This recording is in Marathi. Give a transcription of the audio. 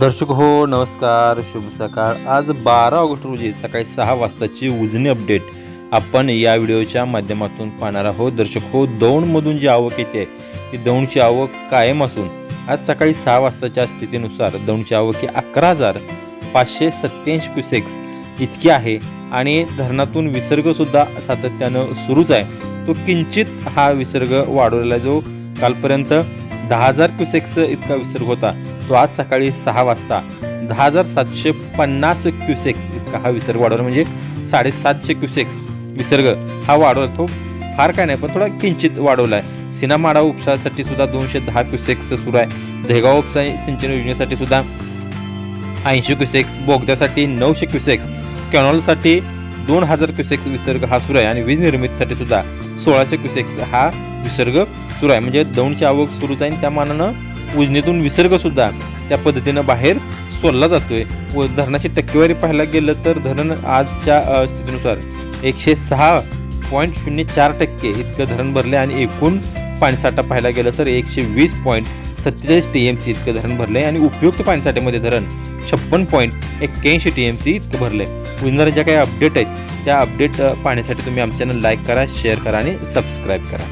दर्शक हो नमस्कार शुभ सकाळ. आज बारा ऑगस्ट रोजी सकाळी सहा वाजताची उजनी अपडेट आपण या व्हिडिओच्या माध्यमातून पाहणार आहोत. दर्शक हो दौंडमधून जी आवक येते ती दौंडची आवक कायम असून आज सकाळी सहा वाजताच्या स्थितीनुसार दौंडची आवक ही अकरा हजार पाचशे सत्त्याऐंशी क्युसेक्स इतकी आहे आणि धरणातून विसर्गसुद्धा सातत्यानं सुरूच आहे. तो किंचित हा विसर्ग वाढवलेला जो कालपर्यंत दहा हजार क्युसेक्स इतका विसर्ग होता. तो आज सकाळी सहा वाजता. दहा हजार सातशे पन्नास क्युसेक्स इतका हा विसर्ग वाढवला. म्हणजे साडेसातशे क्युसेक्स विसर्ग हा वाढवला तो फार काय नाही पण थोडा किंचित वाढवला आहे सिनामाडा उपसासाठी सुद्धा दोनशे दहा क्युसेक्स सुरू आहे. देगाव उपसा सिंचन योजनेसाठी सुद्धा ऐंशी क्युसेक्स बोगद्यासाठी नऊशे क्युसेक्स कॅनॉलसाठी दोन हजार क्युसेक्स विसर्ग हा सुरू आहे. आणि वीज निर्मितीसाठी सुद्धा सोळाशे क्युसेक्स हा विसर्ग सुरू आहे. म्हणजे दौंडची आवक सुरूच आहे त्या मानानं उजनीतून विसर्गसुद्धा त्या पद्धतीनं बाहेर सोडला जातोय. व धरणाची टक्केवारी पाहायला गेलं तर धरण आजच्या स्थितीनुसार एकशे सहा पॉईंट शून्य चार टक्के इतकं धरण भरले आणि एकूण पाणीसाठा पाहायला गेलं तर एकशे वीस पॉईंट सत्तेचाळीस टी एम सी इतकं धरण भरले आणि उपयुक्त पाणीसाठ्यामध्ये धरण छप्पन पॉईंट एक्क्याऐंशी टी एम सी इतकं भरले उजनार ज्या काही अपडेट आहेत त्या अपडेट पाहण्यासाठी तुम्ही आमच्या चॅनल लाईक करा शेअर करा आणि सबस्क्राईब करा.